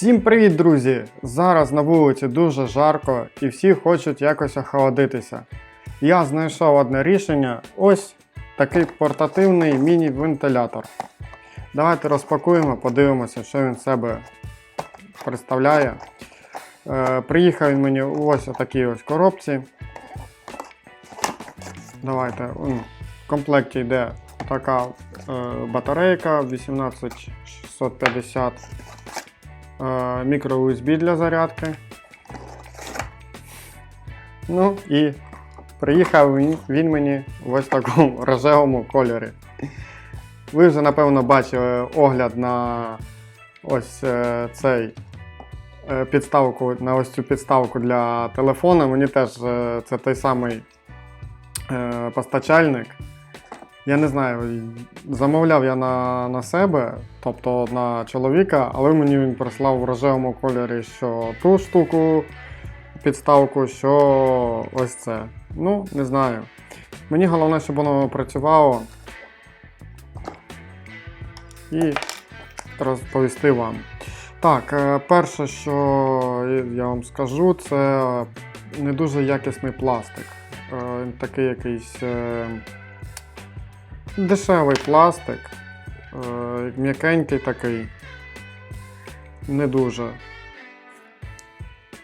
Всім привіт, друзі! Зараз на вулиці дуже жарко і всі хочуть якось охолодитися. Я знайшов одне рішення ось такий портативний міні-вентилятор. Давайте розпакуємо, подивимося, що він себе представляє. Е, приїхав він мені у ось такій ось коробці. Давайте. В комплекті йде така е, батарейка 18650 е, мікро USB для зарядки. Ну і приїхав він, мені в ось такому рожевому кольорі. Ви вже, напевно, бачили огляд на ось е, цей е, підставку, на ось цю підставку для телефона. Мені теж е, це той самий е, постачальник. Я не знаю, замовляв я на, на себе, тобто на чоловіка, але мені він прислав в рожевому кольорі що ту штуку, підставку, що ось це. Ну, не знаю. Мені головне, щоб воно працювало. І розповісти вам. Так, е, перше, що я вам скажу, це не дуже якісний пластик. Е, такий якийсь е, дешевий пластик, е, м'якенький такий. Не дуже.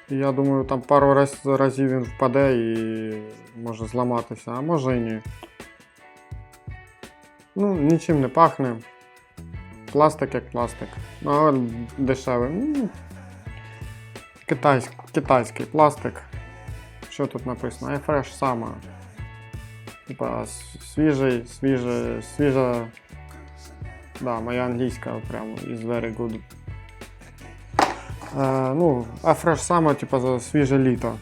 Я думаю, там пару раз, разів він впаде і може зламатися, а може і ні. Ну, нічим не пахне. Пластик як пластик. Ну, але дешевий. Ну, китайсь, китайський пластик. Що тут написано? iFresh Summer. Типа свіжий, свіже, свіжа. Да, моя англійська прямо is very good. Е, ну, iFresh Summer, типа за свіже літо.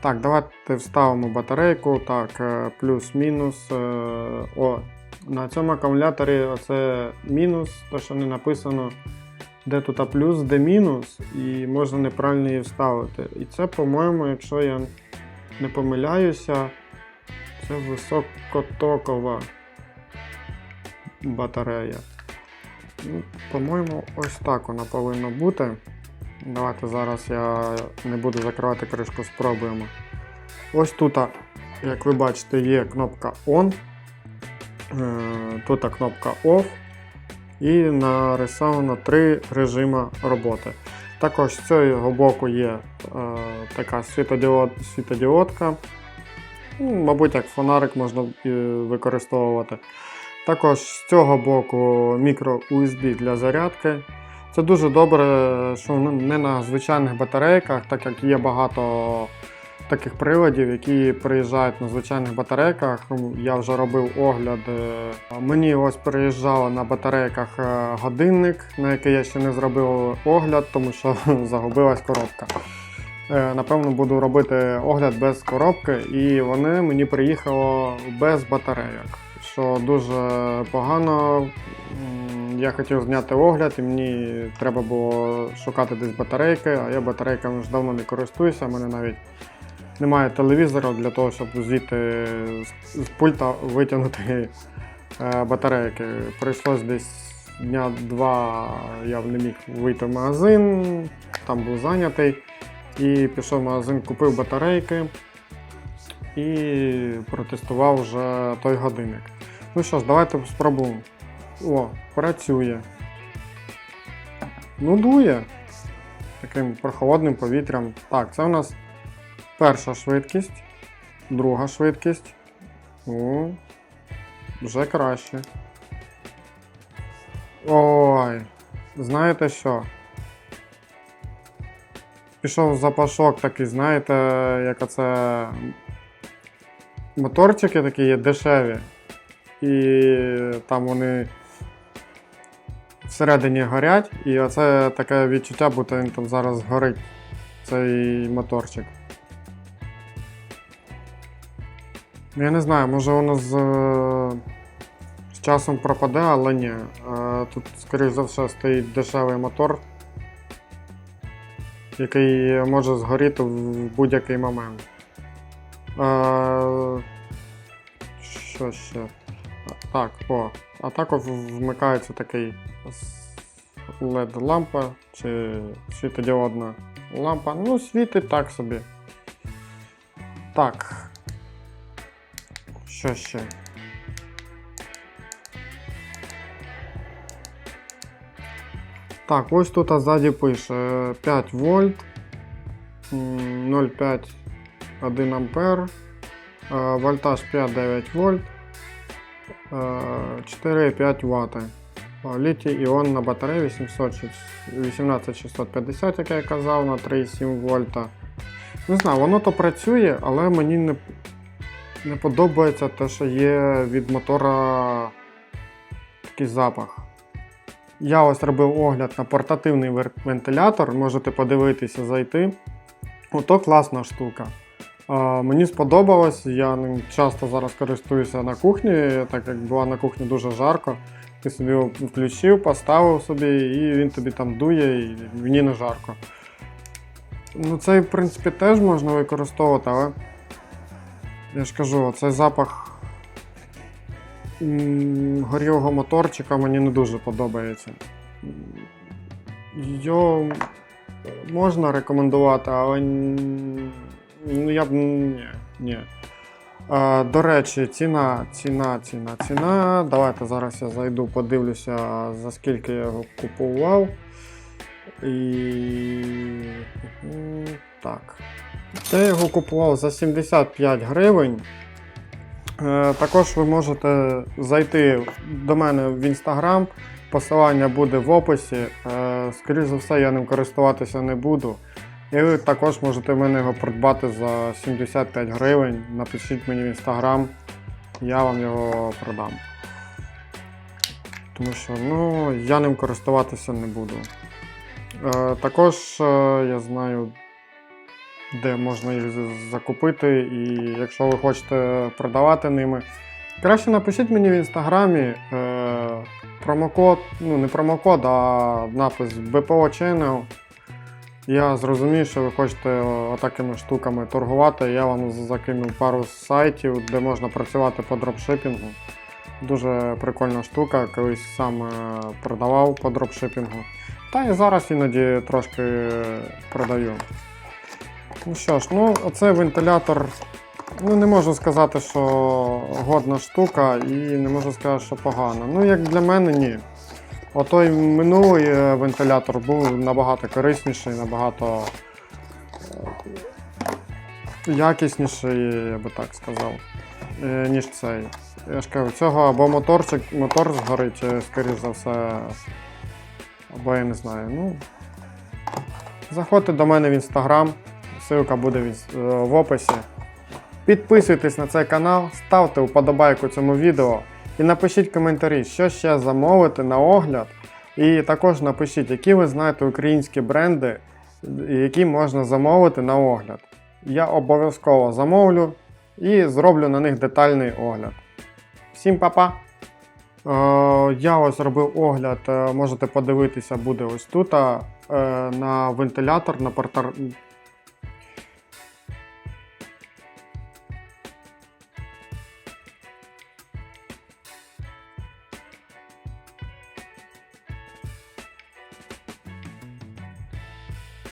Так, давайте вставимо батарейку. Так, е, плюс-мінус. е, О, на цьому акумуляторі оце мінус, то що не написано, де тут А плюс, де мінус, і можна неправильно її вставити. І це, по-моєму, якщо я не помиляюся, це високотокова батарея. Ну, по-моєму, ось так вона повинна бути. Давайте зараз я не буду закривати кришку, спробуємо. Ось тут, як ви бачите, є кнопка On. Е, Тут кнопка Off і нарисовано три режими роботи. Також з цього боку є е, така світодіод, світодіодка. Ну, Мабуть, як фонарик можна е, використовувати. Також з цього боку мікро USB для зарядки. Це дуже добре, що ну, не на звичайних батарейках, так як є багато таких приладів, які приїжджають на звичайних батарейках. Я вже робив огляд. е, Мені ось приїжджав на батарейках е, годинник, на який я ще не зробив огляд, тому що загубилась коробка. Е, Напевно, буду робити огляд без коробки, і вони мені приїхало без батарейок, що дуже погано. Я хотів зняти огляд, і мені треба було шукати десь батарейки, а я батарейками вже давно не користуюся. У мене навіть немає телевізора для того, щоб звідти з- пульта витягнути е, батарейки. Прийшлось десь дня два я не міг вийти в магазин, там був зайнятий. І пішов в магазин, купив батарейки і протестував вже той годинник. Ну що ж, давайте спробуємо. О, працює. Ну, дує. Таким прохолодним повітрям. Так, це у нас перша швидкість, друга швидкість. О, вже краще. Ой, знаєте що? Пішов запашок такий, знаєте, як оце моторчики такі є дешеві. І там вони всередині горять, і оце таке відчуття, будто він там зараз горить цей моторчик. Я не знаю, може воно з, е, з часом пропаде, але ні. Е, Тут, скоріш за все, стоїть дешевий мотор, який може згоріти в будь-який момент. Е, Що ще? Так, о. А так от вмикається такий LED лампа чи світодіодна лампа. Ну, світить так собі. Так. Що ще? Так, ось тут ззаді пише 5 вольт, 0,5 1 ампер, е, вольтаж 5-9 вольт, е, 4,5 Вт. Літій іонна батарея 800 18650, як я казав, на 3,7 вольта. Не знаю, воно то працює, але мені не, не подобається те, що є від мотора такий запах. Я ось робив огляд на портативний вентилятор, можете подивитися, зайти. Ото класна штука. Мені сподобалось, я ним часто зараз користуюся на кухні, так як була на кухні дуже жарко. Ти собі його включив, поставив собі, і він тобі там дує, і мені не жарко. Ну, цей, в принципі, теж можна використовувати, але я ж кажу, цей запах горілого моторчика мені не дуже подобається. Його можна рекомендувати, але ну, я б ні. ні. До речі, ціна, ціна, ціна, ціна. Давайте зараз я зайду, подивлюся, за скільки я його купував. І. Так. Я його купував за 75 гривень. Е, Також ви можете зайти до мене в інстаграм. Посилання буде в описі. Е, Скоріше за все, я ним користуватися не буду. І ви також можете в мене його придбати за 75 гривень. Напишіть мені в інстаграм, я вам його продам. Тому що ну, я ним користуватися не буду. Е, також я знаю, де можна їх закупити, і якщо ви хочете продавати ними, краще напишіть мені в інстаграмі е, промокод, ну не промокод, а напис BPO Channel. Я зрозумів, що ви хочете отакими штуками торгувати. Я вам закинув пару сайтів, де можна працювати по дропшипінгу. Дуже прикольна штука, колись сам е, продавав по дропшипінгу. Та і зараз іноді трошки продаю. Ну що ж, ну оцей вентилятор. Ну, не можу сказати, що годна штука, і не можу сказати, що погана. Ну, як для мене, ні. Отой минулий е, вентилятор був набагато корисніший, набагато е, якісніший, я би так сказав, е, ніж цей. Я ж кажу, цього або моторчик, мотор згорить, скоріш за все. Або я не знаю. Ну, заходьте до мене в інстаграм, ссылка буде в, е, в описі. Підписуйтесь на цей канал, ставте вподобайку цьому відео і напишіть коментарі, що ще замовити на огляд. І також напишіть, які ви знаєте українські бренди, які можна замовити на огляд. Я обов'язково замовлю і зроблю на них детальний огляд. Всім па-па! Е, я ось робив огляд, е, можете подивитися, буде ось тут. На вентилятор, на порта-